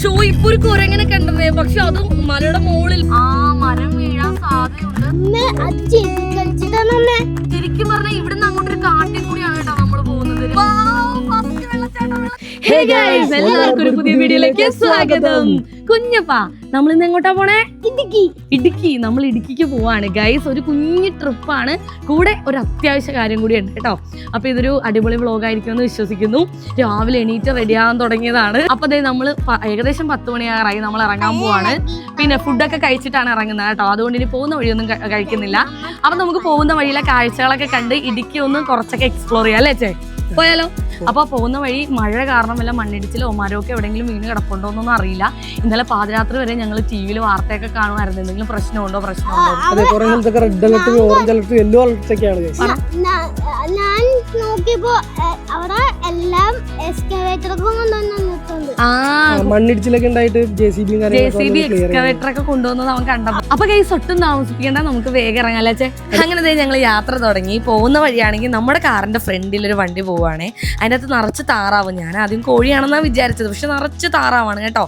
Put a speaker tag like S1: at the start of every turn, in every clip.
S1: Show ഇപ്പൊ ഒരു കുരങ്ങനെ കണ്ടത് പക്ഷെ അതും മലയുടെ മുകളിൽ ആ മരം വീഴാൻ സാധ്യതയുണ്ട്. ശരിക്കും പറഞ്ഞാൽ ഇവിടുന്ന് അങ്ങോട്ട് ഒരു കാട്ടിൽ കൂടിയാണ് കേട്ടോ നമ്മൾ പോകുന്നത് ഹേ ഗൈസ് എല്ലാവർക്കും ഒരു പുതിയ വീഡിയോയിലേക്ക് സ്വാഗതം. കുഞ്ഞപ്പാ നമ്മൾ ഇന്ന് എങ്ങോട്ടാ പോണേ?
S2: ഇടുക്കി.
S1: ഇടുക്കി. നമ്മൾ ഇടുക്കിക്ക് പോവാണ്. ഗൈസ് ഒരു കുഞ്ഞു ട്രിപ്പാണ് കൂടെ ഒരു അത്യാവശ്യ കാര്യം കൂടി ഉണ്ട് കേട്ടോ. അപ്പൊ ഇതൊരു അടിപൊളി വ്ളോഗ് ആയിരിക്കും എന്ന് വിശ്വസിക്കുന്നു. രാവിലെ എണീറ്റ് റെഡിയാകാൻ തുടങ്ങിയതാണ്. അപ്പൊ അതെ നമ്മൾ ഏകദേശം പത്ത് മണിയാറായി നമ്മൾ ഇറങ്ങാൻ പോവാണ്. പിന്നെ ഫുഡൊക്കെ കഴിച്ചിട്ടാണ് ഇറങ്ങുന്നത് കേട്ടോ. അതുകൊണ്ട് ഇനി പോകുന്ന വഴിയൊന്നും കഴിക്കുന്നില്ല. അപ്പൊ നമുക്ക് പോകുന്ന വഴിയിലെ കാഴ്ചകളൊക്കെ കണ്ട് ഇടുക്കി ഒന്ന് കുറച്ചൊക്കെ എക്സ്പ്ലോർ ചെയ്യാം അല്ലേ ചേ പോയാലോ? അപ്പൊ പോകുന്ന വഴി മഴ കാരണം വല്ല മണ്ണിടിച്ചിലോ മരമൊക്കെ എവിടെയെങ്കിലും വീണ് കിടപ്പുണ്ടോ എന്നൊന്നും അറിയില്ല. ഇന്നലെ പാതിരാത്രി വരെ ഞങ്ങൾ ടി വിയിൽ വാർത്തയൊക്കെ കാണുമായിരുന്നു. എന്തെങ്കിലും പ്രശ്നമുണ്ടോ? പ്രശ്നമുണ്ടോ?
S3: അതെ കുറെ സ്ഥലത്തൊക്കെ red alert orange alert yellow alert ഒക്കെയാണ് guys.
S2: ഞാൻ നോക്കിയപ്പോ അവിടെ എല്ലാം
S3: മണ്ണിടിച്ചിലൊക്കെ ഉണ്ടായിട്ട് J C B
S1: J C B excavator ഒക്കെ കൊണ്ടുവന്നത് അവൻ കണ്ടപ്പോ. അപ്പൊ കൈസ് ഒട്ടും താമസിപ്പിക്കേണ്ട നമുക്ക് വേഗം ഇറങ്ങാല്ലേ അങ്ങനെ ദേ ഞങ്ങൾ യാത്ര തുടങ്ങി. പോകുന്ന വഴിയാണെങ്കിൽ നമ്മുടെ കാറിന്റെ ഫ്രണ്ടിൽ ഒരു വണ്ടി പോവാണേ അതിന്റെ അകത്ത് നിറച്ച് താറാവ്. ഞാൻ ആദ്യം കോഴിയാണെന്നാണ് വിചാരിച്ചത്. പക്ഷെ നിറച്ച് താറാവാണ് കേട്ടോ.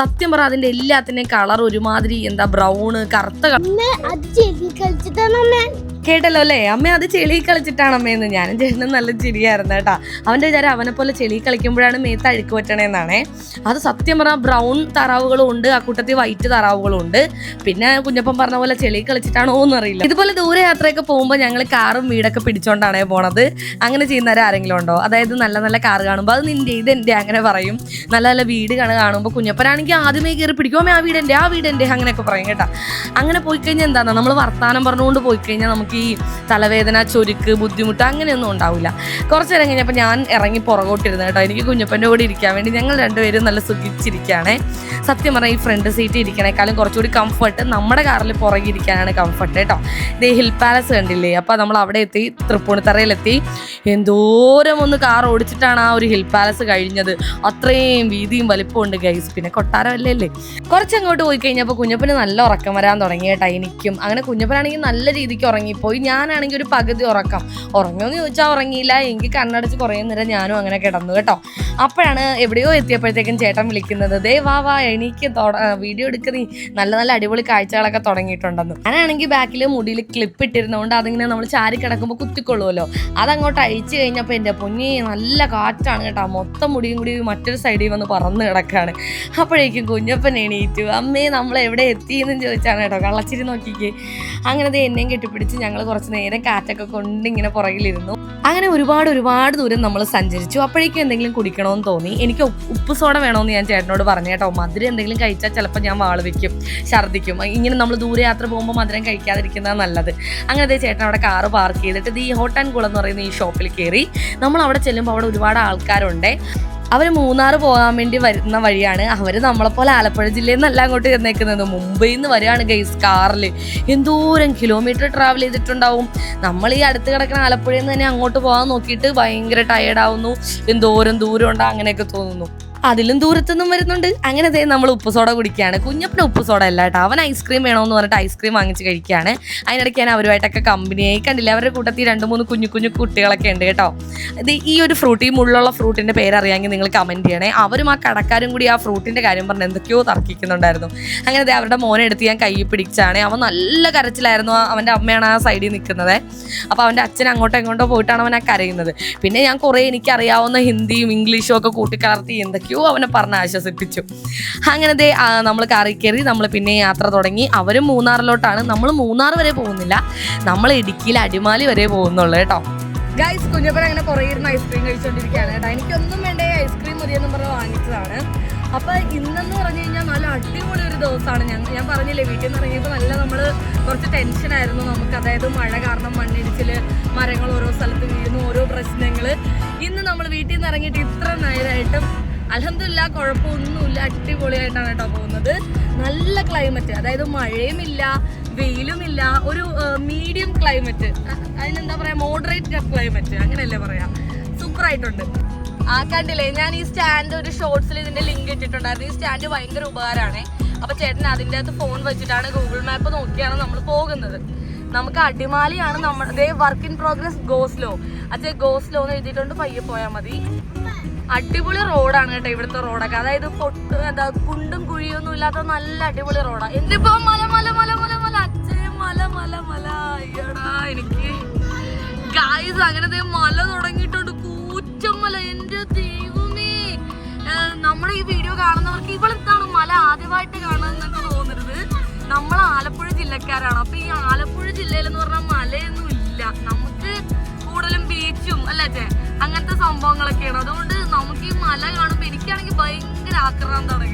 S1: സത്യം പറ അതിന്റെ എല്ലാത്തിന്റെയും കളർ ഒരുമാതിരി എന്താ ബ്രൗണ് കറുത്ത
S2: കളിച്ചിട്ടാണ്
S1: കേട്ടല്ലോ അല്ലേ? അമ്മ അത് ചെളി കളിച്ചിട്ടാണ് അമ്മയെന്ന് ഞാനും ചേട്ടനും നല്ല ചിരിയായിരുന്നു കേട്ടോ. അവന്റെ വിചാരം അവനെ പോലെ ചെളി കളിക്കുമ്പോഴാണ് മേത്ത് അഴുക്ക് പറ്റണേന്നാണേ അത് സത്യം പറഞ്ഞാൽ ബ്രൗൺ താറാവുകളും ഉണ്ട് ആ കൂട്ടത്തിൽ വൈറ്റ് താറാവുകളും ഉണ്ട്. പിന്നെ കുഞ്ഞപ്പം പറഞ്ഞ പോലെ ചെളി കളിച്ചിട്ടാണോ എന്ന് അറിയില്ല. ഇതുപോലെ ദൂരെ യാത്രയൊക്കെ പോകുമ്പോൾ ഞങ്ങൾ കാറും വീടൊക്കെ പിടിച്ചോണ്ടാണ് പോണത്. അങ്ങനെ ചെയ്യുന്നവർ ആരെങ്കിലും ഉണ്ടോ? അതായത് നല്ല നല്ല കാറ് കാണുമ്പോൾ അത് നിന്റെ ഇത് എന്റെ അങ്ങനെ പറയും. നല്ല നല്ല വീട് കാണുമ്പോൾ കുഞ്ഞപ്പനാണെങ്കിൽ ആദ്യമേ കയറി പിടിക്കുമ്പോൾ ആ വീടെന്റെ ആ വീടെന്റെ അങ്ങനെയൊക്കെ പറയും കേട്ടോ. അങ്ങനെ പോയി കഴിഞ്ഞാൽ എന്താണ് നമ്മൾ വർത്താനം പറഞ്ഞുകൊണ്ട് പോയി കഴിഞ്ഞാൽ നമുക്ക് ഈ തലവേദന ചൊരുക്ക് ബുദ്ധിമുട്ട് അങ്ങനെയൊന്നും ഉണ്ടാവില്ല. കുറച്ച് നേരം കഴിഞ്ഞപ്പോൾ ഞാൻ ഇറങ്ങി പുറകോട്ടിരുന്നു കേട്ടോ. എനിക്ക് കുഞ്ഞപ്പന്റെ കൂടെ ഇരിക്കാൻ വേണ്ടി ഞങ്ങൾ രണ്ടുപേരും നല്ല സുഖിച്ചിരിക്കുകയാണേ സത്യം പറഞ്ഞാൽ ഈ ഫ്രണ്ട് സീറ്റ് ഇരിക്കണേക്കാളും കുറച്ചുകൂടി കംഫർട്ട് നമ്മുടെ കാറിൽ പുറകെ ഇരിക്കാനാണ് കംഫർട്ട് കേട്ടോ. ഇതേ ഹിൽ പാലസ് കണ്ടില്ലേ? അപ്പോൾ നമ്മൾ അവിടെ എത്തി തൃപ്പൂണിത്തറയിലെത്തി. എന്തോരം ഒന്ന് കാർ ഓടിച്ചിട്ടാണ് ആ ഒരു ഹിൽ പാലസ് കഴിഞ്ഞത്. അത്രയും വീതിയും വലിപ്പമുണ്ട് ഗൈസ് പിന്നെ കൊട്ടാരമല്ലേ അല്ലേ കുറച്ചങ്ങോട്ട് പോയി കഴിഞ്ഞപ്പോൾ കുഞ്ഞപ്പന് നല്ല ഉറക്കം വരാൻ തുടങ്ങി കേട്ടോ. എനിക്കും. അങ്ങനെ കുഞ്ഞപ്പനാണെങ്കിൽ നല്ല രീതിക്ക് ഉറങ്ങിപ്പോയി ഞാനാണെങ്കിൽ ഒരു പകുതി ഉറക്കം. ഉറങ്ങുമെന്ന് ചോദിച്ചാൽ ഉറങ്ങിയില്ല. എങ്കിൽ കണ്ണടച്ച് കുറേ നേരം ഞാനും അങ്ങനെ കിടന്നു കേട്ടോ. അപ്പോഴാണ് എവിടെയോ എത്തിയപ്പോഴത്തേക്കും ചേട്ടൻ വിളിക്കുന്നത്. ദേ വാ വാ എനിക്ക് വീഡിയോ എടുക്കുന്ന നല്ല നല്ല അടിപൊളി കാഴ്ചകളൊക്കെ തുടങ്ങിയിട്ടുണ്ടെന്ന്. ഞാനാണെങ്കിൽ ബാക്കിൽ മുടിയിൽ ക്ലിപ്പ് ഇട്ടിരുന്നതുകൊണ്ട് അതിങ്ങനെ നമ്മൾ ചാരി കിടക്കുമ്പോൾ കുത്തിക്കൊള്ളുമല്ലോ അതങ്ങോട്ട് അഴിച്ചു കഴിഞ്ഞപ്പോൾ എന്റെ പൊന്നി നല്ല കാറ്റാണ് കേട്ടോ. മൊത്തം മുടിയും കൂടി മറ്റൊരു സൈഡിൽ വന്ന് പറന്ന് കിടക്കാണ്. അപ്പോഴേക്കും കുഞ്ഞപ്പൻ എണീറ്റു. അമ്മേ നമ്മൾ എവിടെ എത്തിയെന്ന് ചോദിച്ചാണ് കേട്ടോ. കള്ളച്ചിരി നോക്കിക്ക്. അങ്ങനെ അത് എന്നെയും കെട്ടിപ്പിടിച്ച് ഞങ്ങൾ കുറച്ച് നേരം കാറ്റൊക്കെ കൊണ്ട് ഇങ്ങനെ പുറകിലിരുന്നു. അങ്ങനെ ഒരുപാട് ഒരുപാട് ദൂരം നമ്മൾ സഞ്ചരിച്ചു. അപ്പോഴേക്കും എന്തെങ്കിലും കുടിക്കണമെന്ന് തോന്നി. എനിക്ക് ഉപ്പ് സോഡ വേണമെന്ന് ഞാൻ ചേട്ടനോട് പറഞ്ഞു കേട്ടോ. മധുരം എന്തെങ്കിലും കഴിച്ചാൽ ചിലപ്പോൾ ഞാൻ വാൾ ഛർദ്ദിക്കും. ഇങ്ങനെ നമ്മൾ ദൂരെ യാത്ര പോകുമ്പോൾ മധുരം കഴിക്കാതിരിക്കുന്നതാണ് നല്ലത്. അങ്ങനെ അതേ ചേട്ടൻ അവിടെ കാറ് പാർക്ക് ചെയ്തിട്ട് ദി ഹോട്ട് ആൻഡ് കുളം എന്ന് പറയുന്ന ഈ ഷോപ്പിൽ കയറി നമ്മൾ അവിടെ ചെല്ലുമ്പോൾ അവിടെ ഒരുപാട് ആൾക്കാരുണ്ട്. അവർ മൂന്നാർ പോകാൻ വേണ്ടി വരുന്ന വഴിയാണ്. അവർ നമ്മളെപ്പോലെ ആലപ്പുഴ ജില്ലയിൽ നിന്നല്ല അങ്ങോട്ട് ചെന്നേക്കുന്നത്. മുംബൈയിൽ നിന്ന് വരികയാണ് ഗൈസ് കാറിൽ എന്തോരം കിലോമീറ്റർ ട്രാവൽ ചെയ്തിട്ടുണ്ടാവും. നമ്മൾ ഈ അടുത്ത് കിടക്കുന്ന ആലപ്പുഴയിൽ നിന്ന് തന്നെ അങ്ങോട്ട് പോകാൻ നോക്കിയിട്ട് ഭയങ്കര ടയേർഡാവുന്നു എന്തോരം ദൂരം ഉണ്ടോ അങ്ങനെയൊക്കെ തോന്നുന്നു. അതിലും ദൂരത്തുനിന്നും വരുന്നുണ്ട്. അങ്ങനെ ദേ നമ്മൾ ഉപ്പ് സോഡ കുടിക്കുകയാണ്. കുഞ്ഞപ്പന് ഉപ്പ് സോഡ അല്ല കേട്ടോ. അവൻ ഐസ്ക്രീം വേണമെന്ന് പറഞ്ഞിട്ട് ഐസ്ക്രീം വാങ്ങിച്ച് കഴിക്കുകയാണ്. അതിനിടയ്ക്ക് ഞാൻ അവരുമായിട്ടൊക്കെ കമ്പനിയായി കണ്ടില്ല? അവരുടെ കൂട്ടത്തിൽ രണ്ട് മൂന്ന് കുഞ്ഞു കുഞ്ഞു കുട്ടികളൊക്കെ ഉണ്ട് കേട്ടോ. ഇത് ഈ ഒരു ഫ്രൂട്ട് ഈ മുള്ളുള്ള ഫ്രൂട്ടിന്റെ പേരറിയാമെങ്കിൽ നിങ്ങൾ കമന്റ് ചെയ്യണേ. അവരും ആ കടക്കാരും കൂടി ആ ഫ്രൂട്ടിന്റെ കാര്യം പറഞ്ഞ് എന്തൊക്കെയോ തർക്കിക്കുന്നുണ്ടായിരുന്നു. അങ്ങനെ ദേ അവരുടെ മോനെ എടുത്ത് ഞാൻ കൈ പിടിച്ചാണ്. അവൻ നല്ല കരച്ചിലായിരുന്നു. അവന്റെ അമ്മയാണ് ആ സൈഡിൽ നിൽക്കുന്നത്. അപ്പോൾ അവന്റെ അച്ഛൻ അങ്ങോട്ടോ ഇങ്ങോട്ടോ പോയിട്ടാണ് അവൻ ആ കരയുന്നത്. പിന്നെ ഞാൻ കുറേ എനിക്കറിയാവുന്ന ഹിന്ദിയും ഇംഗ്ലീഷും ഒക്കെ കൂട്ടിക്കലർത്തി എന്തൊക്കെയോ അവനെ പറഞ്ഞ് ആശ്വസിപ്പിച്ചു. അങ്ങനെ ദേ നമ്മൾ കറി കയറി നമ്മൾ പിന്നെ യാത്ര തുടങ്ങി. അവരും മൂന്നാറിലോട്ടാണ്. നമ്മൾ മൂന്നാർ വരെ പോകുന്നില്ല. നമ്മൾ ഇടുക്കിയിൽ അടിമാലി വരെ പോകുന്നുള്ളൂ കേട്ടോ. ഗൈസ് കുഞ്ഞപ്പൻ അങ്ങനെ കുറേ ഇരുന്ന് ഐസ്ക്രീം കഴിച്ചുകൊണ്ടിരിക്കുകയാണ് കേട്ടോ. എനിക്കൊന്നും വേണ്ടേ ഐസ്ക്രീം മതിയെന്നും പറഞ്ഞ് വാങ്ങിച്ചതാണ്. അപ്പോൾ ഇന്നെന്ന് പറഞ്ഞു കഴിഞ്ഞാൽ നല്ല അടിപൊളി ഒരു ദിവസമാണ്. ഞാൻ ഞാൻ പറഞ്ഞില്ലേ വീട്ടിൽ നിന്ന് ഇറങ്ങിയപ്പോൾ നല്ല നമ്മൾ കുറച്ച് ടെൻഷനായിരുന്നു നമുക്ക്. അതായത് മഴ കാരണം മണ്ണിടിച്ചിൽ മരങ്ങൾ ഓരോ സ്ഥലത്ത് വീഴുന്നു ഓരോ പ്രശ്നങ്ങൾ ഇന്ന് നമ്മൾ വീട്ടിൽ നിന്ന് ഇറങ്ങിയിട്ട് ഇത്ര നേരമായിട്ടും അലഹമില്ല കുഴപ്പമൊന്നുമില്ല. അടിപൊളിയായിട്ടാണ് കേട്ടോ പോകുന്നത്. നല്ല ക്ലൈമറ്റ് അതായത് മഴയുമില്ല വെയിലുമില്ല ഒരു മീഡിയം ക്ലൈമറ്റ് അതിനെന്താ പറയാ? മോഡറേറ്റ് ക്ലൈമറ്റ് അങ്ങനെയല്ലേ പറയാ. സൂപ്പറായിട്ടുണ്ട് ആ കണ്ടില്ലേ? ഞാൻ ഈ സ്റ്റാൻഡ് ഒരു ഷോർട്സിൽ ഇതിന്റെ ലിങ്ക് ഇട്ടിട്ടുണ്ടായിരുന്നു. ഈ സ്റ്റാൻഡ് ഭയങ്കര ഉപകാരമാണ്. അപ്പൊ ചേട്ടൻ അതിന്റെ അകത്ത് ഫോൺ വെച്ചിട്ടാണ് ഗൂഗിൾ മാപ്പ് നോക്കിയാണ് നമ്മൾ പോകുന്നത്. നമുക്ക് അടിമാലിയാണ് നമ്മുടെ work in progress go slow അച്ഛേ go slow എന്ന് എഴുതിയിട്ടുണ്ട്. പയ്യെ പോയാൽ മതി. അടിപൊളി റോഡാണ് കേട്ടോ ഇവിടുത്തെ റോഡൊക്കെ. അതായത് പൊട്ട് എന്താ കുണ്ടും കുഴിയൊന്നും ഇല്ലാത്ത നല്ല അടിപൊളി റോഡാ. എന്തിപ്പോ മല മല മല മല മല? അച്ഛനെ മല മല മല. അയ്യടാ എനിക്ക് ഗായ്സ് അങ്ങനത്തെ മല തുടങ്ങിയിട്ടുണ്ട്. കൂറ്റമല എന്റെ ദൈവമേ. നമ്മുടെ ഈ വീഡിയോ കാണുന്നവർക്ക് ഇവിടത്താണ് മല ആദ്യമായിട്ട് കാണുന്നതെന്നൊക്കെ തോന്നരുത്. നമ്മൾ ആലപ്പുഴ ജില്ലക്കാരാണ്. അപ്പൊ ഈ ആലപ്പുഴ ജില്ലയിൽ എന്ന് പറഞ്ഞാൽ മലയൊന്നും ഇല്ല. നമുക്ക് കൂടുതലും ബീച്ചും അല്ലേ അങ്ങനത്തെ സംഭവങ്ങളൊക്കെയാണ്. അതുകൊണ്ട് നമുക്ക് ഈ മല കാണുമ്പോ എനിക്കാണെങ്കിൽ ഭയങ്കര ആക്രാന്താണ്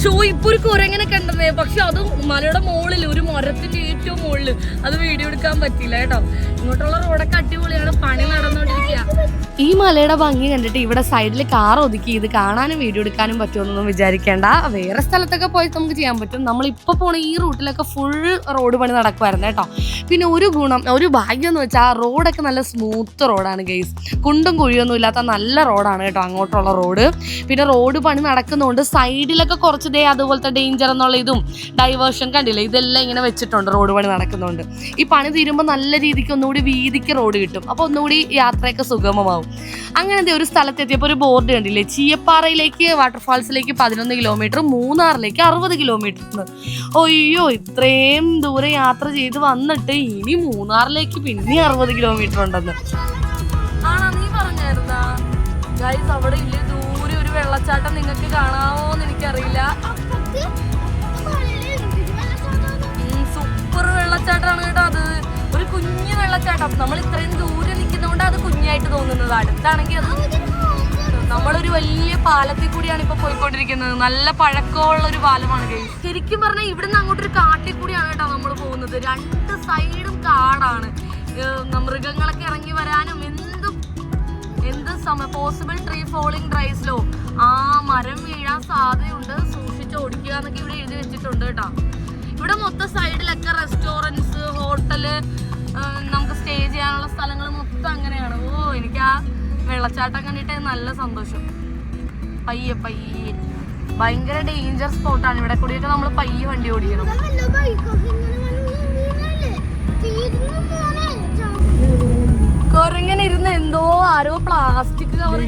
S1: ഷോ ഇപ്പൊ ഒരു കുരങ്ങനെ കണ്ടതേ പക്ഷെ അത് മലയുടെ മുകളിൽ ഒരു മരത്തിന്റെ ഏറ്റവും മുകളിൽ അത് വീഡിയോ എടുക്കാൻ പറ്റില്ല കേട്ടോ. ഇങ്ങോട്ടുള്ള റോഡൊക്കെ അടിപൊളിയാണ്. പണി നടന്നുകൊണ്ടിരിക്കുക ഈ മലയുടെ ഭംഗി കണ്ടിട്ട് ഇവിടെ സൈഡിൽ കാർ ഒതുക്കി ഇത് കാണാനും വീഡിയോ എടുക്കാനും പറ്റുമെന്നൊന്നും വിചാരിക്കേണ്ട. വേറെ സ്ഥലത്തൊക്കെ പോയി നമുക്ക് ചെയ്യാൻ പറ്റും. നമ്മൾ ഇപ്പൊ പോണ ഈ റൂട്ടിലൊക്കെ ഫുൾ റോഡ് പണി നടക്കുമായിരുന്നു കേട്ടോ. പിന്നെ ഒരു ഗുണം ഒരു ഭാഗ്യം എന്ന് വെച്ചാൽ റോഡൊക്കെ നല്ല സ്മൂത്ത് റോഡാണ് ഗെയ്സ് കുണ്ടും കുഴിയൊന്നും ഇല്ലാത്ത നല്ല റോഡാണ് കേട്ടോ അങ്ങോട്ടുള്ള റോഡ് പിന്നെ റോഡ് പണി നടക്കുന്നതുകൊണ്ട് സൈഡിലൊക്കെ കുറച്ച് ദേ അതുപോലത്തെ ഡേഞ്ചർ എന്നുള്ള ഇതും ഡൈവേർഷൻ കണ്ടില്ലേ? ഇതെല്ലാം ഇങ്ങനെ വെച്ചിട്ടുണ്ട് റോഡ് പണി നടക്കുന്നതുകൊണ്ട് ഈ പണി തീരുമ്പോൾ നല്ല രീതിക്ക് ഒന്നുകൂടി വീതിക്ക് റോഡ് കിട്ടും. അപ്പോൾ ഒന്നുകൂടി യാത്രയൊക്കെ സുഗമമാവും. അങ്ങനത്തെ ഒരു സ്ഥലത്തെത്തിയപ്പോൾ ഒരു ബോർഡ് കണ്ടില്ലേ? ചീയപ്പാറയിലേക്ക് വാട്ടർഫാൾസിലേക്ക് പതിനൊന്ന് കിലോമീറ്റർ മൂന്നാറിലേക്ക് അറുപത് കിലോമീറ്റർ അയ്യോ ഇത്രയും ദൂരെ യാത്ര ചെയ്ത് വന്നിട്ട് ഇനി മൂന്നാറിലേക്ക് പിന്നെ അറുപത് കിലോമീറ്റർ ഉണ്ടെന്ന്. ആണോ നീ പറഞ്ഞായിരുന്നാ? ഗൈസ് അവിടെ ഇല്ലേ? ദൂരെ ഒരു വെള്ളച്ചാട്ടം നിങ്ങൾക്ക് എനിക്കറിയില്ല.
S2: മലയിൽ എന്തൊരു വെള്ളച്ചാട്ടമാണ്.
S1: സൂപ്പർ വെള്ളച്ചാട്ടമാണ് കേട്ടോ അത്. ഒരു കുഞ്ഞു വെള്ളച്ചാട്ടം. നമ്മൾ ഇത്രയും ദൂരെ നിൽക്കുന്നതുകൊണ്ട് അത് കുഞ്ഞായിട്ട് തോന്നുന്നത് അടുത്താണെങ്കിൽ അത് നമ്മളൊരു വലിയ പാലത്തിൽ കൂടിയാണ് ഇപ്പൊ പോയിക്കൊണ്ടിരിക്കുന്നത്. നല്ല പഴക്കമുള്ള ഒരു പാലമാണ് guys. ശരിക്കും പറഞ്ഞാൽ ഇവിടുന്ന് അങ്ങോട്ടൊരു കാട്ടിൽ കൂടിയാണ് കേട്ടോ നമ്മൾ പോകുന്നത്. രണ്ട് സൈഡും കാടാണ്. മൃഗങ്ങളൊക്കെ ഇറങ്ങി വരാനും എന്തും എന്ത് സമയം പോസിബിൾ ട്രീ ഫോളിംഗ് ഡ്രൈസിലോ ആ മരം വീഴാൻ സാധ്യതയുണ്ട്. സൂക്ഷിച്ച് ഓടിക്കുക എന്നൊക്കെ ഇവിടെ എഴുതി വെച്ചിട്ടുണ്ട് കേട്ടോ. ഇവിടെ മൊത്തം സൈഡിലൊക്കെ റെസ്റ്റോറന്റ്സ് ഹോട്ടൽ നമുക്ക് സ്റ്റേ ചെയ്യാനുള്ള സ്ഥലങ്ങൾ മൊത്തം അങ്ങനെയാണ്. ഓ എനിക്ക് ആ വെള്ളച്ചാട്ടം കണ്ടിട്ട് നല്ല സന്തോഷം. പയ്യെ പയ്യെ. ഭയങ്കര ഡേഞ്ചർ സ്പോട്ടാണ് ഇവിടെ കൂടിയൊക്കെ നമ്മൾ പയ്യെ വണ്ടി ഓടിക്കണം. കൊരങ്ങനെ ഇരുന്ന് എന്തോ ആരോ പ്ലാസ്റ്റിക് കവർ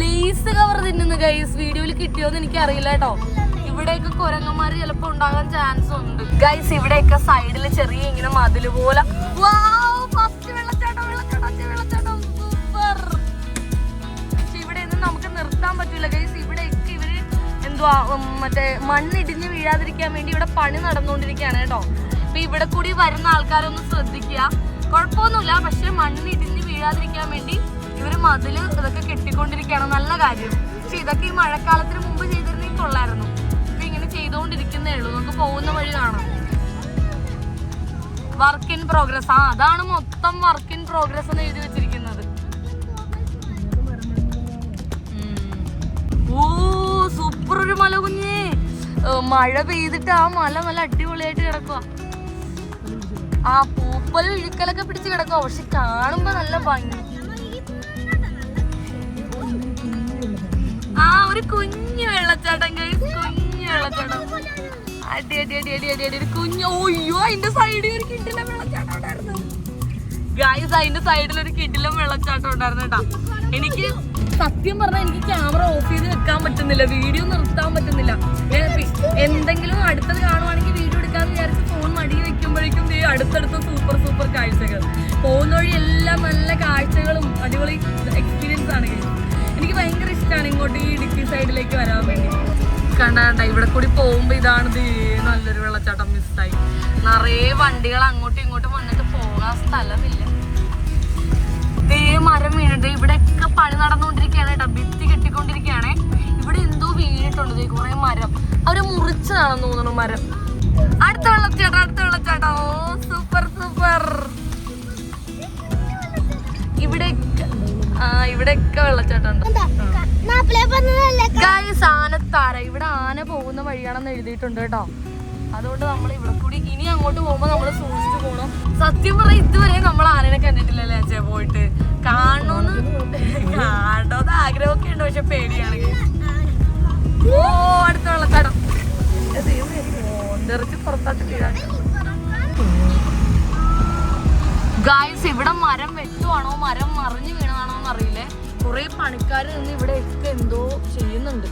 S1: ലേസ് കവർ തിന്നുന്നു ഗൈസ് വീഡിയോയിൽ കിട്ടിയോന്ന് എനിക്ക് അറിയില്ല കേട്ടോ. ഇവിടെയൊക്കെ കുരങ്ങന്മാര് ചിലപ്പോ ഉണ്ടാകാൻ ചാൻസ് ഉണ്ട്. ഗൈസ് ഇവിടെയൊക്കെ സൈഡിൽ ചെറിയ ഇങ്ങനെ മതിൽ പോലെ. നമുക്ക് നിർത്താൻ ഇവിടെയൊക്കെ ഇവർ മറ്റേ മണ്ണിടിഞ്ഞ് വീഴാതിരിക്കാൻ വേണ്ടി ഇവിടെ പണി നടന്നുകൊണ്ടിരിക്കുകയാണ് കേട്ടോ. അപ്പൊ ഇവിടെ കൂടി വരുന്ന ആൾക്കാരൊന്ന് ശ്രദ്ധിക്കുക. കുഴപ്പമൊന്നുമില്ല പക്ഷെ മണ്ണിടിഞ്ഞ് വീഴാതിരിക്കാൻ വേണ്ടി ഇവർ മതിൽ ഇതൊക്കെ കെട്ടിക്കൊണ്ടിരിക്കുകയാണ്. നല്ല കാര്യം. പക്ഷെ ഇതൊക്കെ ഈ മഴക്കാലത്തിന് മുമ്പ് ചെയ്തിരുന്നെങ്കിൽ കൊള്ളായിരുന്നു. ചെയ്തുകൊണ്ടിരിക്കുന്നേ ഉള്ളൂ. നമുക്ക് പോകുന്ന വഴി കാണാം. വർക്ക് ഇൻ പ്രോഗ്രസ് ആ അതാണ് മൊത്തം വർക്ക് ഇൻ പ്രോഗ്രസ് എന്ന് എഴുതി വെച്ചിരിക്കുന്നത്. ഓ സൂപ്പർ ഒരു മല കുഞ്ഞേ. മഴ പെയ്തിട്ട് ആ മല നല്ല അടിപൊളിയായിട്ട് കിടക്കുക ആ പൂപ്പൽ ഇഴുക്കലൊക്കെ പിടിച്ച് കിടക്കുക പക്ഷെ കാണുമ്പോ നല്ല ഭംഗി. ആ ഒരു കുഞ്ഞു വെള്ളച്ചാട്ടം കഴിഞ്ഞു അതിന്റെ സൈഡിൽ ഒരു ഉണ്ടായിരുന്നു. സൈഡിൽ ഒരു കിട്ടിലും വെള്ളച്ചാട്ടം ഉണ്ടായിരുന്നു കേട്ടാ. എനിക്ക് സത്യം പറഞ്ഞാൽ എനിക്ക് ക്യാമറ ഓഫ് ചെയ്ത് വെക്കാൻ പറ്റുന്നില്ല. വീഡിയോ നിർത്താൻ പറ്റുന്നില്ല. എന്തെങ്കിലും അടുത്തത് കാണുവാണെങ്കിൽ വീഡിയോ എടുക്കാന്ന് വിചാരിച്ച് ഫോൺ മടി വെക്കുമ്പോഴേക്കും ദേ അടുത്തടുത്ത സൂപ്പർ സൂപ്പർ കാഴ്ചകൾ. പോകുന്ന വഴി എല്ലാം നല്ല കാഴ്ചകളും അടിപൊളി എക്സ്പീരിയൻസ് ആണ്. എനിക്ക് ഭയങ്കര ഇഷ്ടമാണ് ഇങ്ങോട്ട് ഈ ഇടുക്കി സൈഡിലേക്ക് വരാൻ വേണ്ടി. കണ്ട ഇവിടെ കൂടി പോകുമ്പോ ഇതാണ് നല്ലൊരു വെള്ളച്ചാട്ടം മിസ്സായി നിറയെ വണ്ടികൾ അങ്ങോട്ടും ഇങ്ങോട്ടും വന്നിട്ട് പോകാൻ സ്ഥലമില്ല. ദേ മരം വീണിട്ട് ഇവിടെയൊക്കെ പണി നടന്നുകൊണ്ടിരിക്കുകയാണ് കേട്ടോ. ഭിത്തി കെട്ടിക്കൊണ്ടിരിക്കുകയാണേ. ഇവിടെ എന്തോ വീണിട്ടുണ്ട് കുറെ മരം. അവർ മുറിച്ചതാണെന്ന് തോന്നുന്നു മരം. അടുത്ത വെള്ളച്ചാട്ടം അടുത്ത വെള്ളച്ചാട്ടം. ഓ സൂപ്പർ സൂപ്പർ ഇവിടെ ഇവിടെയൊക്കെ വെള്ളച്ചാട്ടം ഉണ്ട്
S2: എന്താ? ക- നാപ്പിലെ പറഞ്ഞതല്ലേ
S1: ഗൈസ് ആനത്താര. ഇവിടെ ആന പോകുന്ന വഴിയാണെന്ന് എഴുതിയിട്ടുണ്ട് കേട്ടോ. അതുകൊണ്ട് നമ്മൾ ഇവിടെ കൂടി ഇനി അങ്ങോട്ട് പോകുമ്പോ നമ്മൾ സൂക്ഷിച്ചു പോകണം സത്യം പറഞ്ഞാൽ ഇതുവരെ നമ്മൾ ആനനെ കണ്ടിട്ടില്ലല്ലേ അച്ഛാ പോയിട്ട്? കാണണമെന്ന് കാണണമെന്ന് ആഗ്രഹമൊക്കെ ഉണ്ട് പക്ഷെ പേടിയാണ്. ഓ അടുത്ത വെള്ളച്ചാട്ടം. നിറച്ച് പുറത്തോട്ട് വീഴാൻ. ഗായ്സ് ഇവിടെ മരം വെട്ടുവാണോ? മരം മറിഞ്ഞു വീണതാണോ എന്ന് അറിയില്ലേ കുറെ പണിക്കാർ നിന്ന് ഇവിടെ ഒക്കെ എന്തോ ചെയ്യുന്നുണ്ട്.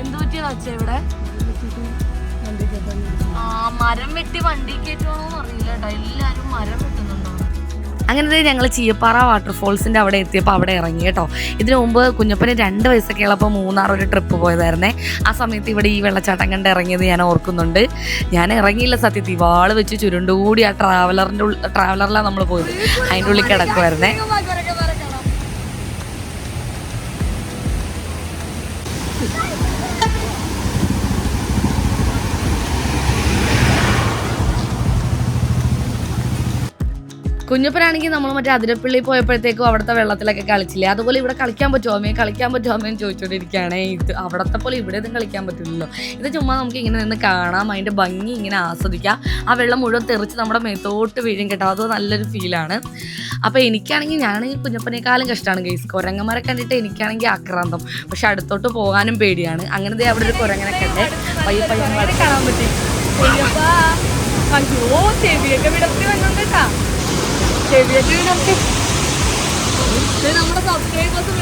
S1: എന്തു പറ്റിയതാ അച്ഛ ഇവിടെ? ആ മരം വെട്ടി വണ്ടി കയറ്റുവാണോന്ന് അറിയില്ല കേട്ടോ. എല്ലാരും മരം വെട്ടുന്നുണ്ടോ അങ്ങനെ ഞങ്ങൾ ചീയപ്പാറ വാട്ടർഫോൾസിന്റെ അവിടെ എത്തിയപ്പോൾ അവിടെ ഇറങ്ങി കേട്ടോ. ഇതിനു മുമ്പ് കുഞ്ഞപ്പന് രണ്ട് വയസ്സൊക്കെ ഉള്ളപ്പോൾ മൂന്നാർ ഒരു ട്രിപ്പ് പോയതായിരുന്നേ. ആ സമയത്ത് ഇവിടെ ഈ വെള്ളച്ചാട്ടം കണ്ട് ഇറങ്ങിയത് ഞാൻ ഓർക്കുന്നുണ്ട്. ഞാൻ ഇറങ്ങിയില്ല സത്യത്തിൽ. വാൾ വെച്ച് ചുരുണ്ടുകൂടി ആ ട്രാവലറിന്റെ ട്രാവലറിലാണ് നമ്മൾ പോയത്. അതിന്റെ ഉള്ളിൽ കിടക്കുമായിരുന്നേ കുഞ്ഞപ്പനാണെങ്കിൽ നമ്മൾ മറ്റേ അതിരപ്പള്ളി പോയപ്പോഴത്തേക്കും അവിടുത്തെ വെള്ളത്തിലൊക്കെ കളിച്ചില്ലേ? അതുപോലെ ഇവിടെ കളിക്കാൻ പറ്റുമോ? അമ്മയെ കളിക്കാൻ പറ്റുമോ? അമ്മയെന്ന് ചോദിച്ചുകൊണ്ടിരിക്കുകയാണേ ഇത് അവിടത്തെ പോലെ ഇവിടെ ഒന്നും കളിക്കാൻ പറ്റില്ലല്ലോ. ഇത് ചുമ്മാ നമുക്ക് ഇങ്ങനെ നിന്ന് കാണാം. അതിന്റെ ഭംഗി ഇങ്ങനെ ആസ്വദിക്കാം. ആ വെള്ളം മുഴുവൻ തെറിച്ച് നമ്മുടെ മേത്തോട്ട് വീഴും കേട്ടോ. അത് നല്ലൊരു ഫീലാണ്. അപ്പോൾ എനിക്കാണെങ്കിൽ ഞാനാണെങ്കിൽ കുഞ്ഞപ്പനേക്കാളും കഷ്ടമാണ് ഗൈസ് കുരങ്ങന്മാരെ കണ്ടിട്ട് എനിക്കാണെങ്കിൽ ആക്രാന്തം. പക്ഷെ അടുത്തോട്ട് പോകാനും പേടിയാണ്. അങ്ങനെ ദേ അവിടെ ഒരു കുരങ്ങനൊക്കെ ഉണ്ട്. പയ്യെ പയ്യെ അങ്ങ് കാണാൻ പറ്റി. അയ്യോ ചെവിയൊക്കെ വിടത്തി ഇത് നമ്മുടെ സബ്സ്ക്രൈബേഴ്സ്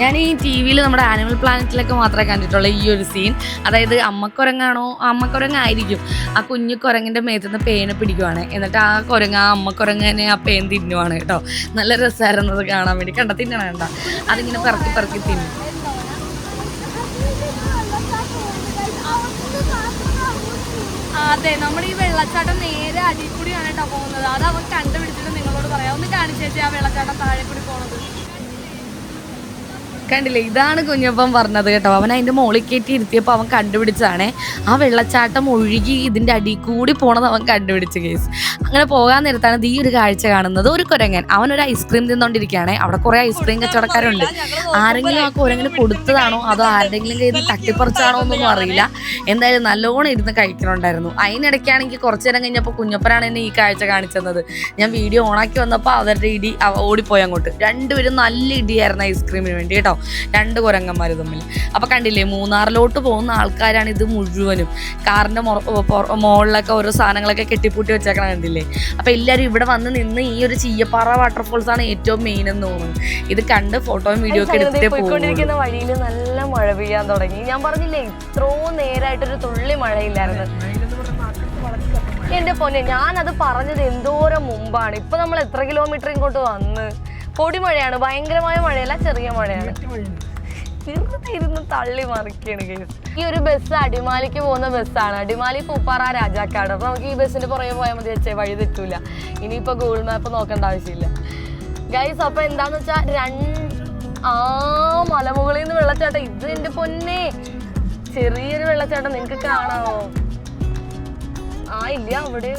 S1: ഞാൻ ഈ ടി വിയിൽ നമ്മുടെ ആനിമൽ പ്ലാനറ്റിലൊക്കെ മാത്രമേ കണ്ടിട്ടുള്ളൂ ഈ ഒരു സീൻ അതായത് അമ്മക്കുരങ്ങാണോ? അമ്മക്കുരങ്ങായിരിക്കും. ആ കുഞ്ഞു കുരങ്ങിന്റെ മേത്തുനിന്ന് പേന പിടിക്കുവാണ്. എന്നിട്ട് ആ കുരങ്ങ് ആ അമ്മക്കുരങ്ങനെ ആ പേൻ തിന്നുവാണ് കേട്ടോ. നല്ല രസമായിരുന്നു അത് കാണാൻ വേണ്ടി. കണ്ട? തിന്നണം കണ്ട? അതിങ്ങനെ പറക്കി പറക്കി തിന്നും.
S2: അതെ നമ്മൾ ഈ വെള്ളച്ചാട്ടം നേരെ അടിയിൽ കൂടിയാണ് കേട്ടോ പോകുന്നത്. അത് അവർ കണ്ടുപിടിച്ചിട്ട് നിങ്ങളോട് പറയാം. ഒന്ന് കാണിച്ചേച്ചി ആ വെള്ളച്ചാട്ടം താഴെ കൂടി പോണത്.
S1: കണ്ടില്ലേ? ഇതാണ് കുഞ്ഞപ്പൻ പറഞ്ഞത് കേട്ടോ. അവൻ അതിന്റെ മുകളിൽ കയറ്റി ഇരുത്തിയപ്പോൾ അവൻ കണ്ടുപിടിച്ചതാണേ. ആ വെള്ളച്ചാട്ടം ഒഴുകി ഇതിന്റെ അടിയിൽ കൂടി പോണത് അവൻ കണ്ടുപിടിച്ച കേസ് അങ്ങനെ പോകാൻ നേരത്താണ് ഈ ഒരു കാഴ്ച കാണുന്നത്. ഒരു കുരങ്ങൻ. അവൻ ഒരു ഐസ്ക്രീം തിന്നുകൊണ്ടിരിക്കുകയാണ് അവിടെ കുറേ ഐസ്ക്രീം കച്ചവടക്കാരുണ്ട്. ആരെങ്കിലും ആ കുരങ്ങിന് കൊടുത്തതാണോ? അതോ ആരുടെങ്കിലും കയ്യിൽ തട്ടിപ്പറിച്ചാണോ എന്നൊന്നും അറിയില്ല. എന്തായാലും നല്ലോണം ഇരുന്ന് കഴിക്കണുണ്ടായിരുന്നു. അതിനിടയ്ക്കാണെങ്കിൽ കുറച്ച് നേരം കഴിഞ്ഞപ്പോൾ കുഞ്ഞപ്പനാണ് എന്നെ ഈ കാഴ്ച കാണിച്ചത് ഞാൻ വീഡിയോ ഓണാക്കി വന്നപ്പോൾ അവരുടെ ഇടി ഓടിപ്പോയി അങ്ങോട്ട്. രണ്ടുപേരും നല്ല ഇടിയായിരുന്നു ഐസ്ക്രീമിന് വേണ്ടി കേട്ടോ. രണ്ട് കുരങ്ങന്മാർ തമ്മിൽ അപ്പോൾ കണ്ടില്ലേ മൂന്നാറിലോട്ട് പോകുന്ന ആൾക്കാരാണ് ഇത് മുഴുവനും. കാറിന്റെ മുകളിലൊക്കെ ഓരോ സാധനങ്ങളൊക്കെ കെട്ടിപ്പൂട്ടി വെച്ചേക്കണ കണ്ടില്ലേ? അപ്പോൾ എല്ലാവരും ഇവിടെ വന്ന് നിന്ന് ഈ ഒരു ചീയപ്പാറ വാട്ടർഫോൾസ് ആണ് ഏറ്റവും മെയിൻ എന്ന് തോന്നുന്നു. ഇത് കണ്ട് ഫോട്ടോയും വീഡിയോ ഒക്കെ എടുത്തിട്ടേ
S4: പോയിക്കൊണ്ടിരിക്കുന്ന വഴിയിൽ നല്ല മഴ പെയ്യാൻ തുടങ്ങി. ഞാൻ പറഞ്ഞില്ലേ ഇത്രോ നേരായിട്ടൊരു തുള്ളി മഴയില്ലായിരുന്നു. എന്റെ പൊന്നെ ഞാനത് പറഞ്ഞത് എന്തോരം മുമ്പാണ്. ഇപ്പൊ നമ്മൾ എത്ര കിലോമീറ്റർ ഇങ്ങോട്ട് വന്ന്? പൊടിമഴയാണ് ഭയങ്കരമായ മഴയല്ല ചെറിയ മഴയാണ്. ഇരുന്ന് തള്ളി മറിക്കാണ് കേസ് ഈ ഒരു ബസ് അടിമാലിക്ക് പോകുന്ന ബസ്സാണ് അടിമാലി പൂപ്പാറ രാജാക്കാട്. അപ്പൊ നമുക്ക് ഈ ബസ്സിന്റെ പുറകെ പോയാൽ മതി വെച്ചേ വഴി തെറ്റൂല. ഇനിയിപ്പോ ഗൂഗിൾ മാപ്പ് നോക്കേണ്ട ആവശ്യമില്ല. ഗൈസ് അപ്പൊ എന്താന്ന് വെച്ചാ രണ്ട് ആ മലമുകളിൽ നിന്ന് വെള്ളച്ചാട്ടം. ഇത് എന്റെ പൊന്നെ. ചെറിയൊരു വെള്ളച്ചാട്ടം. നിങ്ങക്ക് കാണാമോ ആ ഇല്ല അവിടെ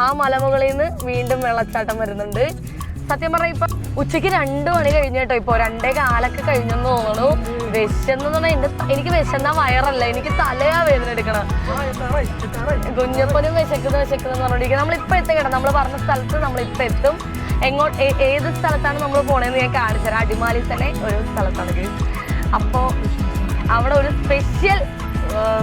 S4: ആ മലമുകളിൽ നിന്ന് വീണ്ടും വെള്ളച്ചാട്ടം വരുന്നുണ്ട്. സത്യം പറഞ്ഞാൽ ഇപ്പൊ ഉച്ചയ്ക്ക് രണ്ട് മണി കഴിഞ്ഞ കേട്ടോ. ഇപ്പൊ രണ്ടേ കാലൊക്കെ കഴിഞ്ഞെന്ന് തോന്നുന്നു. വിശന്ന് പറഞ്ഞാൽ എന്റെ എനിക്ക് വിശന്ന വയറല്ല. എനിക്ക് തലയാ വേദന എടുക്കണം. കുഞ്ഞപ്പനും വിശക്കുന്ന വിശക്കുന്ന പറഞ്ഞോണ്ടിരിക്കുന്നത് നമ്മൾ ഇപ്പൊ എത്തും കേട്ടോ. നമ്മൾ പറഞ്ഞ സ്ഥലത്ത് നമ്മൾ ഇപ്പൊ എത്തും എങ്ങോട്ട് ഏത് സ്ഥലത്താണ് നമ്മൾ പോണേന്ന് ഞാൻ കാണിച്ചത് അടിമാലി തന്നെ ഒരു സ്ഥലത്താണ് അപ്പോൾ അപ്പോ അവിടെ ഒരു സ്പെഷ്യൽ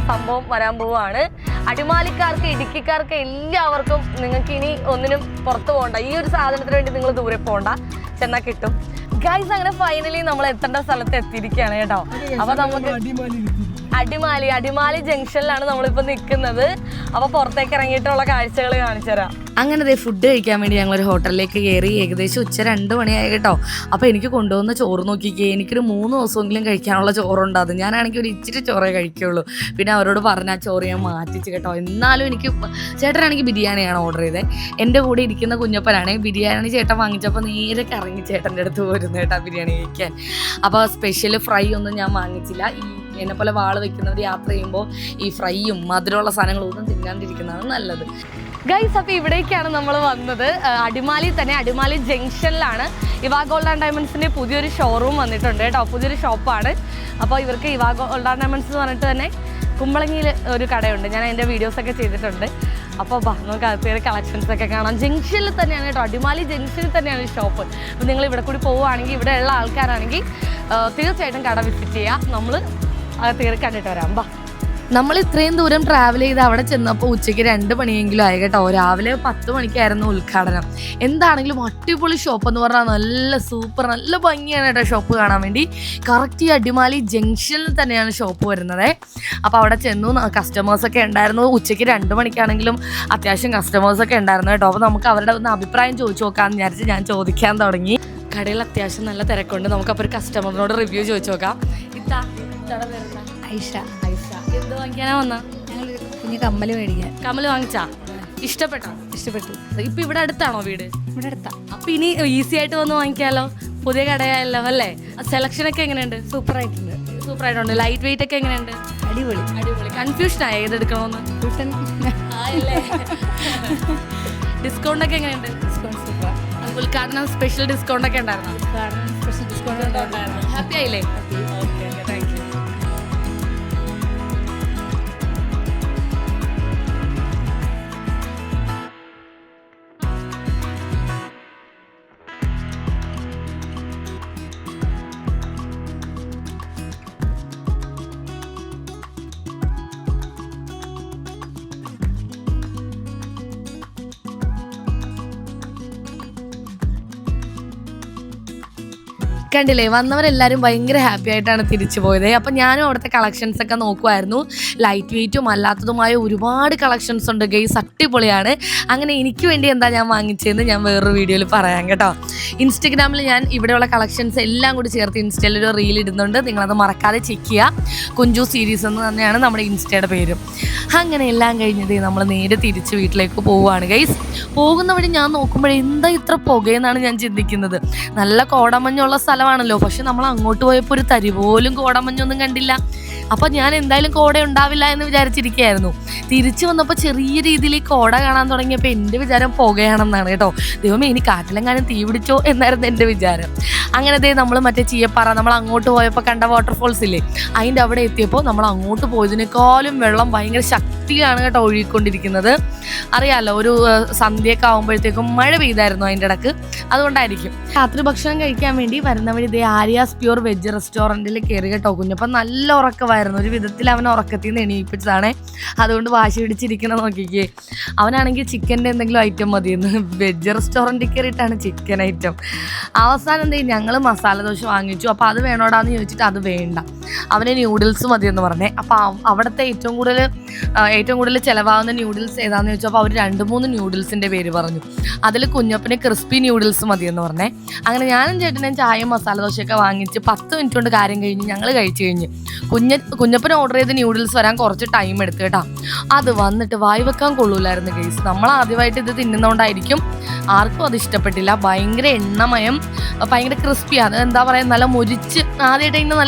S4: സംഭവം വരാൻ പോവാണ്. അടിമാലിക്കാർക്ക് ഇടുക്കിക്കാർക്ക് എല്ലാവർക്കും നിങ്ങൾക്ക് ഇനി ഒന്നിനും പുറത്തു പോകണ്ട. ഈ ഒരു സാധനത്തിന് വേണ്ടി നിങ്ങൾ ദൂരെ പോകണ്ട. ചെന്നാൽ കിട്ടും. ഗൈസ് അങ്ങനെ ഫൈനലി നമ്മൾ എത്തേണ്ട സ്ഥലത്ത് എത്തിയിരിക്കുകയാണ് കേട്ടോ. അപ്പൊ നമുക്ക് അടിമാലി അടിമാലി ജംഗ്ഷനിലാണ് നമ്മളിപ്പോ നിൽക്കുന്നത് അപ്പൊ പുറത്തേക്ക് ഇറങ്ങിയിട്ടുള്ള കാഴ്ചകൾ കാണിച്ചു തരാം.
S1: അങ്ങനെ ദേ ഫുഡ് കഴിക്കാൻ വേണ്ടി ഞങ്ങൾ ഒരു ഹോട്ടലിലേക്ക് കയറി. ഏകദേശം ഉച്ച രണ്ട് മണിയായി കേട്ടോ. അപ്പോൾ എനിക്ക് കൊണ്ടുവന്ന ചോറ് നോക്കിക്കേ എനിക്കൊരു മൂന്ന് ദിവസമെങ്കിലും കഴിക്കാനുള്ള ചോറുണ്ട്. അത് ഞാനാണെങ്കിൽ ഒരു ഇച്ചിരി ചോറേ കഴിക്കുള്ളൂ. പിന്നെ അവരോട് പറഞ്ഞ ആ ചോറ് ഞാൻ മാറ്റിച്ച് കേട്ടോ. എന്നാലും എനിക്ക് ചേട്ടനാണെങ്കിൽ ബിരിയാണിയാണ് ഓർഡർ ചെയ്തത് എന്റെ കൂടെ ഇരിക്കുന്ന കുഞ്ഞപ്പനാണ് ബിരിയാണി ചേട്ടൻ വാങ്ങിച്ചപ്പോൾ നേരെ കറങ്ങി ചേട്ടന്റെ അടുത്ത് പോരുന്നു കേട്ടോ ബിരിയാണി കഴിക്കാൻ. അപ്പോൾ സ്പെഷ്യൽ ഫ്രൈ ഒന്നും ഞാൻ വാങ്ങിച്ചില്ല. എന്നെ പോലെ വാൾ വെക്കുന്നവർ യാത്ര ചെയ്യുമ്പോൾ ഈ ഫ്രൈയും മധുരമുള്ള സാധനങ്ങളും ഒന്നും തിന്നാണ്ടിരിക്കുന്നതാണ് നല്ലത്.
S4: ഗൈസ് അപ്പോൾ ഇവിടേക്കാണ് നമ്മൾ വന്നത്. അടിമാലി തന്നെ അടിമാലി ജംഗ്ഷനിലാണ്. ഇവാ ഗോൾഡ് ആൻഡ് ഡയമണ്ട്സിന്റെ പുതിയൊരു ഷോറൂം വന്നിട്ടുണ്ട് കേട്ടോ. പുതിയൊരു ഷോപ്പാണ് അപ്പോൾ ഇവർക്ക് ഇവാ ഗോൾഡ് ആൻഡ് ഡയമണ്ട്സ് എന്ന് പറഞ്ഞിട്ട് തന്നെ കുമ്പളങ്ങിയിൽ ഒരു കടയുണ്ട്. ഞാൻ അതിന്റെ വീഡിയോസൊക്കെ ചെയ്തിട്ടുണ്ട്. അപ്പോൾ നമുക്ക് അകത്തേക്ക് കളക്ഷൻസ് ഒക്കെ കാണാം. ജംഗ്ഷനിൽ തന്നെയാണ് കേട്ടോ. അടിമാലി ജംഗ്ഷനിൽ തന്നെയാണ് ഈ ഷോപ്പ് അപ്പോൾ നിങ്ങൾ ഇവിടെ കൂടി പോവുകയാണെങ്കിൽ ഇവിടെ ഉള്ള ആൾക്കാരാണെങ്കിൽ തീർച്ചയായിട്ടും കട വിസിറ്റ് ചെയ്യുക നമ്മൾ കയറി കണ്ടിട്ട് വരാം. ബാ
S1: നമ്മൾ ഇത്രയും ദൂരം ട്രാവൽ ചെയ്ത് അവിടെ ചെന്നപ്പോൾ ഉച്ചയ്ക്ക് രണ്ട് മണിയെങ്കിലും ആയി കേട്ടോ. രാവിലെ പത്ത് മണിക്കായിരുന്നു ഉദ്ഘാടനം. എന്താണെങ്കിലും അടിപൊളി ഷോപ്പ് എന്ന് പറഞ്ഞാൽ നല്ല സൂപ്പർ നല്ല ഭംഗിയാണ് കേട്ടോ ഷോപ്പ് കാണാൻ വേണ്ടി. കറക്റ്റ് ഈ അടിമാലി ജംഗ്ഷനിൽ തന്നെയാണ് ഷോപ്പ് വരുന്നത്. അപ്പോൾ അവിടെ ചെന്നു കസ്റ്റമേഴ്സൊക്കെ ഉണ്ടായിരുന്നു. ഉച്ചയ്ക്ക് രണ്ട് മണിക്കാണെങ്കിലും അത്യാവശ്യം കസ്റ്റമേഴ്സൊക്കെ ഉണ്ടായിരുന്നു കേട്ടോ. അപ്പോൾ നമുക്ക് അവരുടെ ഒന്ന് അഭിപ്രായം ചോദിച്ചു നോക്കാമെന്ന് വിചാരിച്ച് ഞാൻ ചോദിക്കാൻ തുടങ്ങി. കടയിൽ അത്യാവശ്യം നല്ല തിരക്കുണ്ട്. നമുക്കപ്പോൾ ഒരു കസ്റ്റമറിനോട് റിവ്യൂ ചോദിച്ചു നോക്കാം. ഇത്താടെ പേരെന്താ?
S2: ഐഷ.
S1: ഐഷ. എന്ത് വാങ്ങിക്കാനാ വന്ന?
S2: ഞങ്ങൾ കുഞ്ഞ് കമ്മൽ മേടിക്കാൻ.
S1: കമ്മൽ വാങ്ങിച്ചാ? ഇഷ്ടപ്പെട്ടോ?
S2: ഇഷ്ടപ്പെട്ടു.
S1: ഇപ്പൊ ഇവിടെ അടുത്താണോ വീട്?
S2: ഇവിടെ അടുത്താ.
S1: അപ്പൊ ഇനി ഈസി ആയിട്ട് വന്ന് വാങ്ങിക്കാലോ? പുതിയ കടയായല്ലോ അല്ലേ? സെലക്ഷൻ ഒക്കെ എങ്ങനെയുണ്ട്?
S2: സൂപ്പർ ആയിട്ടുണ്ട്
S1: സൂപ്പർ ആയിട്ടുണ്ട് ലൈറ്റ് വെയിറ്റ് ഒക്കെ എങ്ങനെയുണ്ട്?
S2: അടിപൊളി.
S1: അടിപൊളി. കൺഫ്യൂഷൻ ആയി ഏതെടുക്കണമെന്ന് ഡിസ്കൗണ്ട് ഒക്കെ എങ്ങനെയുണ്ട്?
S2: ഡിസ്കൗണ്ട് സൂപ്പർ
S1: ഉദ്ഘാടനം സ്പെഷ്യൽ ഡിസ്കൗണ്ട് ഒക്കെ ഉണ്ടായിരുന്നു? ഹാപ്പി ആയില്ലേ? കണ്ടില്ലേ? വന്നവരെല്ലാവരും ഭയങ്കര ഹാപ്പി ആയിട്ടാണ് തിരിച്ചു പോയത്. അപ്പം ഞാനും അവിടുത്തെ കളക്ഷൻസ് ഒക്കെ നോക്കുമായിരുന്നു ലൈറ്റ് വെയിറ്റും അല്ലാത്തതുമായ ഒരുപാട് കളക്ഷൻസ് ഉണ്ട്. ഗെയ്സ് അടിപൊളിയാണ്. അങ്ങനെ എനിക്ക് വേണ്ടി എന്താ ഞാൻ വാങ്ങിച്ചതെന്ന് ഞാൻ വേറൊരു വീഡിയോയിൽ പറയാം കേട്ടോ. ഇൻസ്റ്റഗ്രാമിൽ ഞാൻ ഇവിടെയുള്ള കളക്ഷൻസ് എല്ലാം കൂടി ചേർത്ത് ഇൻസ്റ്റയിൽ ഒരു റീൽ ഇടുന്നുണ്ട്. നിങ്ങളത് മറക്കാതെ ചെക്ക് ചെയ്യുക കുഞ്ചു സീരീസ് എന്ന് തന്നെയാണ് നമ്മുടെ ഇൻസ്റ്റയുടെ പേര്. അങ്ങനെ എല്ലാം കഴിഞ്ഞത് നമ്മൾ നേരെ തിരിച്ച് വീട്ടിലേക്ക് പോവുകയാണ്. ഗൈസ് പോകുന്ന വഴി ഞാൻ നോക്കുമ്പോഴേ എന്താ ഇത്ര പുകയെന്നാണ് ഞാൻ ചിന്തിക്കുന്നത്. നല്ല കോടമഞ്ഞുള്ള സ്ഥലമാണല്ലോ. പക്ഷെ നമ്മൾ അങ്ങോട്ട് പോയപ്പോൾ ഒരു തരി പോലും കോടമഞ്ഞൊന്നും കണ്ടില്ല. അപ്പം ഞാൻ എന്തായാലും കോട ഉണ്ടാവില്ല എന്ന് വിചാരിച്ചിരിക്കുകയായിരുന്നു. തിരിച്ചു വന്നപ്പോൾ ചെറിയ രീതിയിൽ കോട കാണാൻ തുടങ്ങിയപ്പോൾ എന്റെ വിചാരം പുകയാണെന്നാണ് കേട്ടോ. ദൈവമേ ഇനി കാറ്റിലെങ്ങാനും തീ പിടിച്ചോ എന്നായിരുന്നു എന്റെ വിചാരം. അങ്ങനെ ദേ നമ്മൾ മറ്റേ ചീയപ്പാറ നമ്മൾ അങ്ങോട്ട് പോയപ്പോൾ കണ്ട വാട്ടർഫോൾസ് ഇല്ലേ അതിന്റെ അവിടെ എത്തിയപ്പോൾ നമ്മൾ അങ്ങോട്ട് പോയതിനേക്കാളും വെള്ളം ഭയങ്കര ശക്തിയാണ് കേട്ടോ ഒഴുകിക്കൊണ്ടിരിക്കുന്നത്. അറിയാലോ ഒരു സന്ധ്യയൊക്കെ ആകുമ്പോഴത്തേക്കും മഴ പെയ്തായിരുന്നു അതിന്റെ ഇടയ്ക്ക്. അതുകൊണ്ടായിരിക്കും. രാത്രി ഭക്ഷണം കഴിക്കാൻ വേണ്ടി വരുന്ന വഴി ഇതേ ആര്യാസ് പ്യൂർ വെജ് റെസ്റ്റോറന്റിൽ കയറി കേട്ടോ കുഞ്ഞപ്പം നല്ല ഉറക്കമായിരുന്നു. ഒരു വിധത്തിൽ അവൻ ഉറക്കത്തിൽ നിന്ന് എണീപ്പിച്ചതാണേ. അതുകൊണ്ട് വാശി പിടിച്ചിരിക്കണം നോക്കിക്കേ. അവനാണെങ്കിൽ ചിക്കന്റെ എന്തെങ്കിലും ഐറ്റം മതിയെന്ന്. വെജ് റെസ്റ്റോറന്റിൽ കയറിയിട്ടാണ് ചിക്കൻ ഐറ്റം അവസാനം എന്ത് ഞങ്ങൾ മസാല ദോശ വാങ്ങിച്ചു. അപ്പോൾ അത് വേണോടാന്ന് ചോദിച്ചിട്ട് അത് വേണ്ട. അവന് ന്യൂഡിൽസ് മതിയെന്ന് പറഞ്ഞേ. അപ്പോൾ അവിടുത്തെ ഏറ്റവും കൂടുതൽ ഏറ്റവും കൂടുതൽ ചിലവാകുന്ന ന്യൂഡിൽസ് ഏതാണെന്ന് ചോദിച്ചപ്പോൾ അവർ രണ്ട് മൂന്ന് ന്യൂഡിൽസിന്റെ പേര് പറഞ്ഞു. അതിൽ കുഞ്ഞപ്പന് ക്രിസ്പി ന്യൂഡിൽസ് മതിയെന്ന് പറഞ്ഞേ. അങ്ങനെ ഞാനും ചേട്ടനും ചായയും മസാല ദോശയൊക്കെ വാങ്ങിച്ച് പത്ത് മിനിറ്റ് കൊണ്ട് കാര്യം കഴിഞ്ഞ് ഞങ്ങൾ കഴിച്ചു കഴിഞ്ഞ് കുഞ്ഞ കുഞ്ഞപ്പന് ഓർഡർ ചെയ്ത ന്യൂഡിൽസ് വരാൻ കുറച്ച് ടൈം എടുത്തു കേട്ടോ. അത് വന്നിട്ട് വായി വെക്കാൻ കൊള്ളൂലായിരുന്നു കേസ് നമ്മൾ ആദ്യമായിട്ട് ഇത് തിന്നുന്നതുകൊണ്ടായിരിക്കും ആർക്കും അത് ഇഷ്ടപ്പെട്ടില്ല. ഭയങ്കര എണ്ണമയം ഭയങ്കര ക്രിസ്പി അത് എന്താ പറയുക നല്ല മുരിച്ച് ആദ്യമായിട്ട് ഇന്ന് നല്ല